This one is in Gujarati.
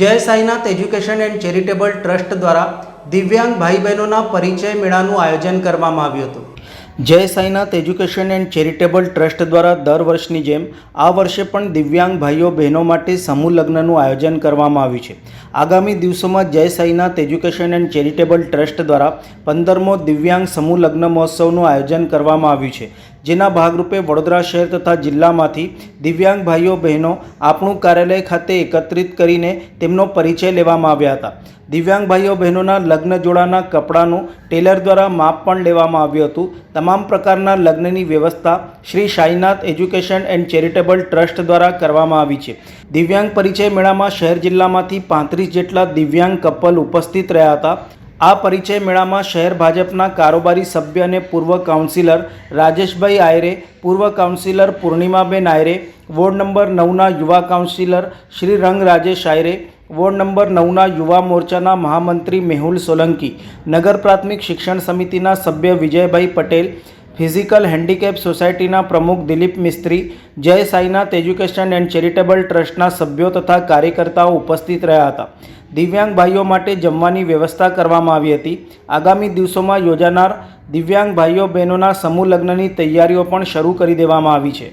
Jai Sainath education and charitable trust દ્વારા દિવ્યાંગ ભાઈ બહેનોના પરિચય મેળાનું આયોજન કરવામાં આવ્યું હતું. Jai Sainath education and charitable trust દ્વારા દર વર્ષની જેમ આ વર્ષે પણ દિવ્યાંગ ભાઈઓ, બહેનો માટે સમૂહ લગ્નનું આયોજન કરવામાં આવ્યું છે. આગામી દિવસોમાં Jai Sainath education and charitable trust દ્વારા પંદરમો દિવ્યાંગ સમૂહ લગ્ન મહોત્સવનું આયોજન કરવામાં આવ્યું છે. જેના ભાગરૂપે વડોદરા શહેર તથા જિલ્લામાંથી દિવ્યાંગ ભાઈઓ, બહેનો આપણું કાર્યાલય ખાતે એકત્રિત કરીને તેમનો પરિચય લેવામાં આવ્યા હતા. દિવ્યાંગ ભાઈઓ, બહેનોના લગ્ન જોડાના કપડાનું ટેલર દ્વારા માપ પણ લેવામાં આવ્યું હતું. તમામ પ્રકારના લગ્નની વ્યવસ્થા Shri Sainath education and charitable trust દ્વારા કરવામાં આવી છે. દિવ્યાંગ પરિચય મેળામાં શહેર જિલ્લામાંથી પાંત્રીસ જેટલા દિવ્યાંગ કપલ ઉપસ્થિત રહ્યા હતા. આ પરિચય મેળામાં શહેર ભાજપના કારોબારી સભ્ય અને પૂર્વ કાઉન્સિલર રાજેશભાઈ આયરે, પૂર્વ councillor Purnimaben Ayare, ward number નવના યુવા કાઉન્સિલર શ્રી રંગ રાજેશ આયરે, વોર્ડ નંબર નવના યુવા મોરચાના મહામંત્રી મેહુલ સોલંકી, નગર પ્રાથમિક શિક્ષણ સમિતિના સભ્ય વિજયભાઈ પટેલ ફિઝિકલ હેન્ડીકેપ સોસાયટીના પ્રમુખ દિલીપ મિસ્ત્રી, જય સાઈનાથ એજ્યુકેશન એન્ડ ચેરિટેબલ ટ્રસ્ટના સભ્યો તથા કાર્યકર્તાઓ ઉપસ્થિત રહ્યા હતા. દિવ્યાંગ ભાઈઓ માટે જમવાની વ્યવસ્થા કરવામાં આવી હતી. આગામી દિવસોમાં યોજાનાર દિવ્યાંગ ભાઈઓ બહેનોના સમૂહ લગ્નની તૈયારીઓ પણ શરૂ કરી દેવામાં આવી છે.